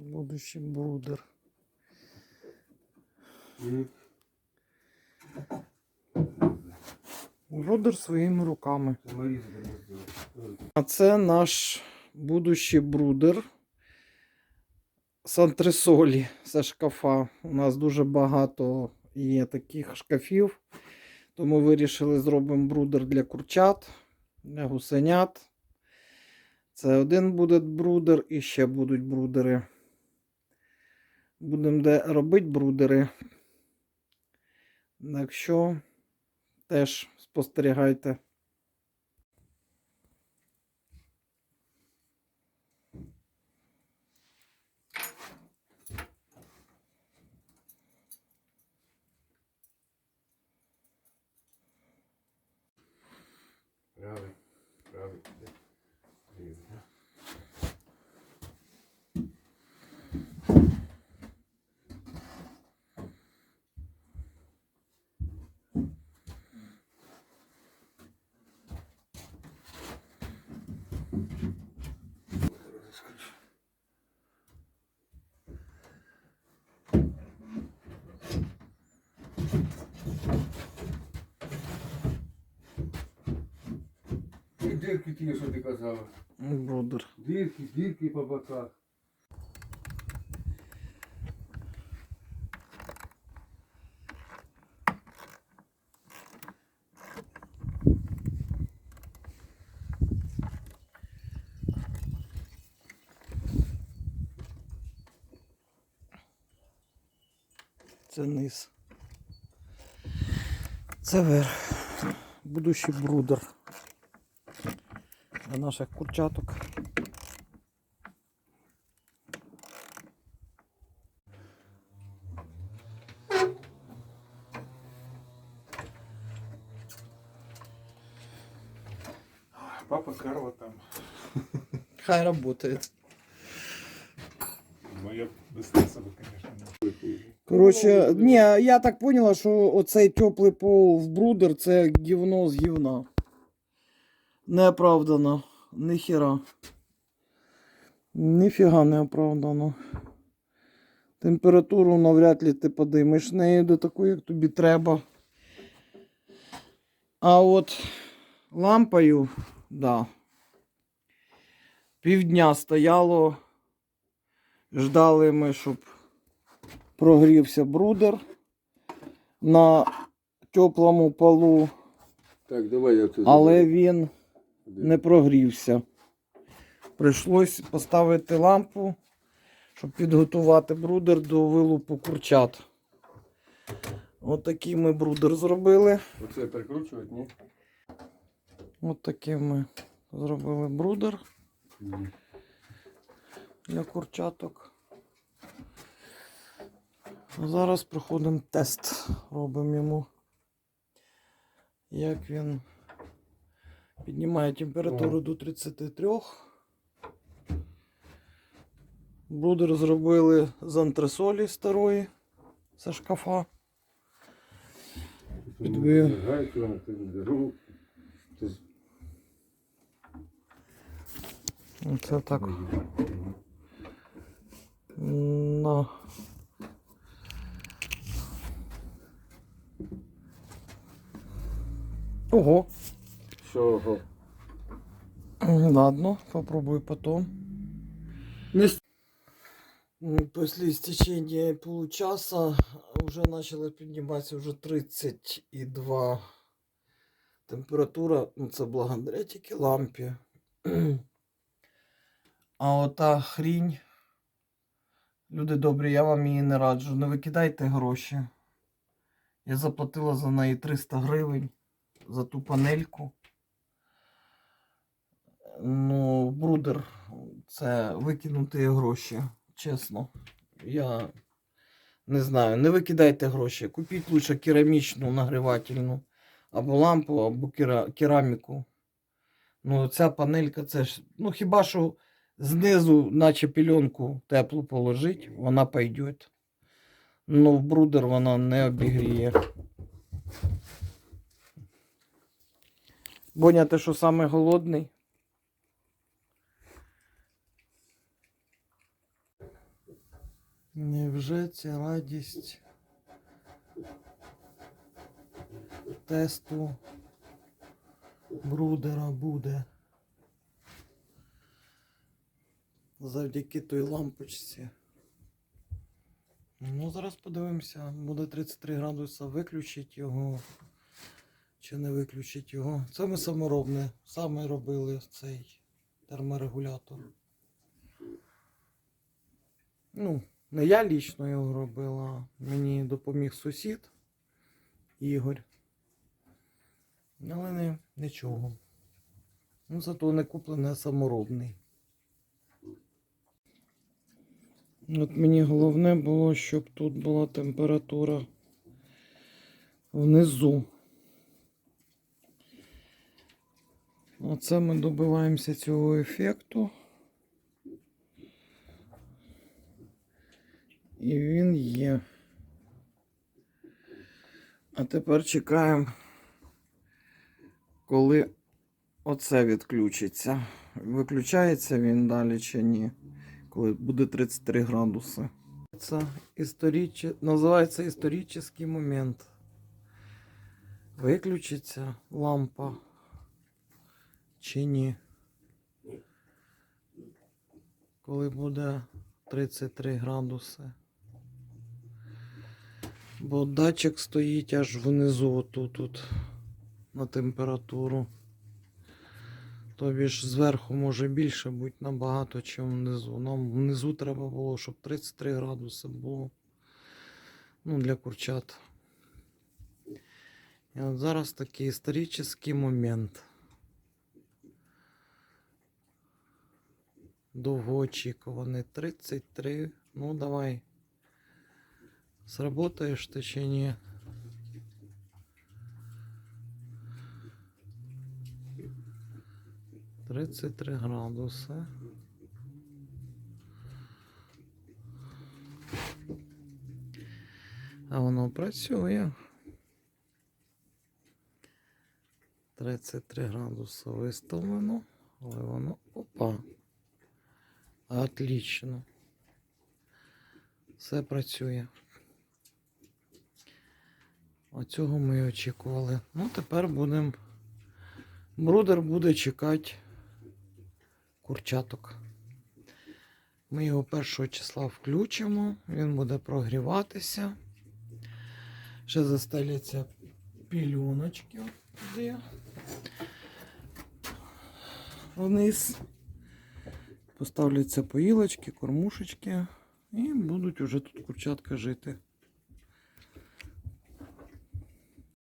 Будущий брудер. Брудер своїми руками. Це. А це наш будущий брудер з антресолі, з шкафа. У нас дуже багато є таких шкафів. Тому вирішили зробимо брудер для курчат, для гусенят. Це один буде брудер і ще будуть брудери. Будемо де робити брудери. Якщо теж спостерігайте. Дірки ті, що ти казала. Брудер. Дірки, дірки по боках. Це низ. Це верх. Будущий брудер. Для наших курчаток. Папа Карла там. Хай работает. Моя способа, конечно, не. Коротше, ні, я так поняла, що оцей теплий пол в брудер це гівно з гівна. Неоправдано. Ніхіра. Ніфіга не оправдано. Температуру навряд ли ти подимеш нею до такої, як тобі треба. А от лампою, да. Півдня стояло. Ждали ми, щоб прогрівся брудер на теплому полу, Так, давай я тут. але він не прогрівся. Прийшлось поставити лампу, щоб підготувати брудер до вилупу курчат. От такий ми брудер зробили. Оце прикручувати, ні? От такий ми зробили брудер для курчаток. Зараз проходимо тест. Робимо йому. Як він піднімає температуру О. до 33. Брудер зробили з антресолі старої, зі шкафа. Підбив. Ти- так. На. Ого. Що? Ладно, попробую потом. Не После истечения получаса уже начала підніматися вже 32 температура. Ну, це благодаря тільки лампі. А ота хрінь. Люди добрі, я вам її не раджу. Не викидайте гроші. Я заплатила за неї 300 гривень за ту панельку. Ну, брудер це викинути гроші, чесно. Я не знаю, не викидайте гроші. Купіть лучше керамічну нагрівательну, або лампу, або кера- кераміку. Ну, ця панелька, це ж. Ну, хіба що знизу, наче пільонку теплу положить, вона пойде. Ну, в брудер вона не обігріє. Боня, ти що саме голодний? Невже ця радість тесту брудера буде завдяки той лампочці? Ну, зараз подивимося. Буде 33 градуса, виключить його чи не виключить його. Це ми саморобне, саме робили цей терморегулятор. Ну, не я лічно його робила, мені допоміг сусід Ігор. Але не, нічого. Ну, зато не куплений, а саморобний. От мені головне було, щоб тут була температура внизу. Оце ми добиваємося цього ефекту. І він є. А тепер чекаємо, коли оце відключиться. Виключається він далі чи ні, коли буде 33 градуси. Це історич... називається історичний момент. Виключиться лампа чи ні. Коли буде 33 градуси. Бо датчик стоїть аж внизу отут тут на температуру. Тобі ж зверху може більше бути набагато, ніж внизу. Нам внизу треба було, щоб 33 градуси було. Ну, для курчат. І от зараз такий історичний момент. Довгоочікуваний 33. Ну, давай. Сработаєш ти чи ні? Три градуси. А воно працює. 33 градуси виставлено, але воно опа. Отлично. Все працює. Оцього ми і очікували. Ну, тепер будемо. Брудер буде чекати курчаток. Ми його першого числа включимо, він буде прогріватися. Ще застеляться пільоночки туди. Вниз. Поставляться поїлочки, кормушечки і будуть уже тут курчатка жити.